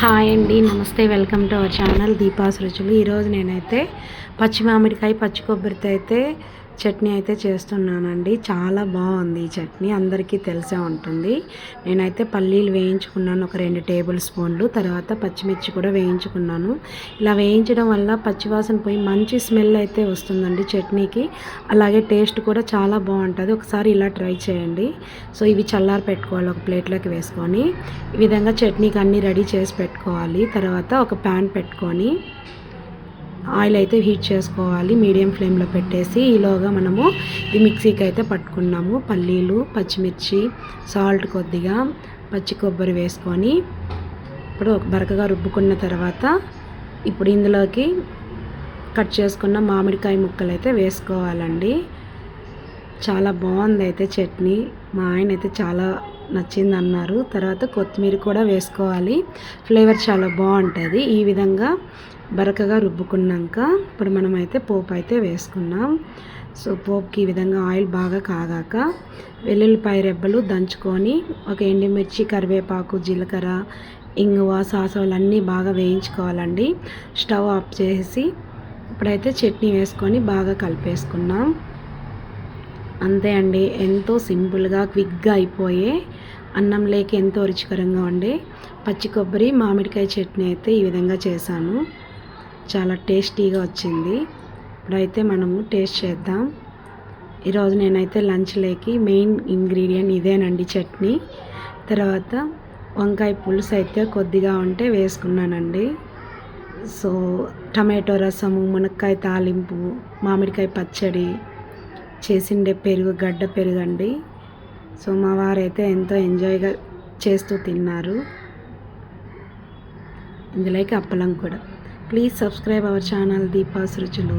Hi అండి నమస్తే welcome to our channel Deepa's రుచులు. ఈరోజు నేనైతే పచ్చి మామిడికాయ పచ్చి కొబ్బరితో అయితే చట్నీ అయితే చేస్తున్నానండి. చాలా బాగుంది ఈ చట్నీ. అందరికీ తెలిసే ఉంటుంది. నేనైతే పల్లీలు వేయించుకున్నాను. ఒక రెండు టేబుల్ స్పూన్లు. తర్వాత పచ్చిమిర్చి కూడా వేయించుకున్నాను. ఇలా వేయించడం వల్ల పచ్చివాసన పోయి మంచి స్మెల్ అయితే వస్తుందండి చట్నీకి. అలాగే టేస్ట్ కూడా చాలా బాగుంటుంది. ఒకసారి ఇలా ట్రై చేయండి. సో ఇవి చల్లారి పెట్టుకోవాలి. ఒక ప్లేట్లోకి వేసుకొని ఈ విధంగా చట్నీకి అన్నీ రెడీ చేసి పెట్టుకోవాలి. తర్వాత ఒక ప్యాన్ పెట్టుకొని ఆయిల్ అయితే హీట్ చేసుకోవాలి మీడియం ఫ్లేమ్లో పెట్టేసి ఈలోగా మనము ఇది మిక్సీకి అయితే పట్టుకున్నాము. పల్లీలు పచ్చిమిర్చి సాల్ట్ కొద్దిగా పచ్చి కొబ్బరి వేసుకొని ఇప్పుడు బరకగా రుబ్బుకున్న తర్వాత ఇప్పుడు ఇందులోకి కట్ చేసుకున్న మామిడికాయ ముక్కలు అయితే వేసుకోవాలండి. చాలా బాగుంది అయితే చట్నీ. మా ఆయన అయితే చాలా నచ్చింది అన్నారు. తర్వాత కొత్తిమీర కూడా వేసుకోవాలి. ఫ్లేవర్ చాలా బాగుంటుంది. ఈ విధంగా బరకగా రుబ్బుకున్నాక ఇప్పుడు మనమైతే పోపు అయితే వేసుకున్నాం. సో పోపుకి ఈ విధంగా ఆయిల్ బాగా కాగాక వెల్లుల్లిపాయ రెబ్బలు దంచుకొని ఒక ఎండుమిర్చి కరివేపాకు జీలకర్ర ఇంగువ సాసవలు అన్నీ బాగా వేయించుకోవాలండి. స్టవ్ ఆఫ్ చేసి ఇప్పుడైతే చట్నీ వేసుకొని బాగా కలిపేసుకున్నాం. అంతే అండి. ఎంతో సింపుల్గా క్విక్గా అయిపోయే అన్నం లేక ఎంతో రుచికరంగా ఉండే పచ్చి కొబ్బరి మామిడికాయ చట్నీ అయితే ఈ విధంగా చేశాను. చాలా టేస్టీగా వచ్చింది. ఇప్పుడైతే మనము టేస్ట్ చేద్దాం. ఈరోజు నేనైతే లంచ్లోకి మెయిన్ ఇంగ్రీడియంట్ ఇదేనండి చట్నీ. తర్వాత వంకాయ పులుసు అయితే కొద్దిగా ఉంటే వేసుకున్నానండి. సో టమాటో రసము మునక్కాయ తాలింపు మామిడికాయ పచ్చడి చేసిండే పెరుగు గడ్డ పెరుగు అండి సో మా వారైతే ఎంతో ఎంజాయ్గా చేస్తూ తిన్నారు. ఇందులోకి అప్పలం కూడా. Please subscribe our channel Deepa's రుచులు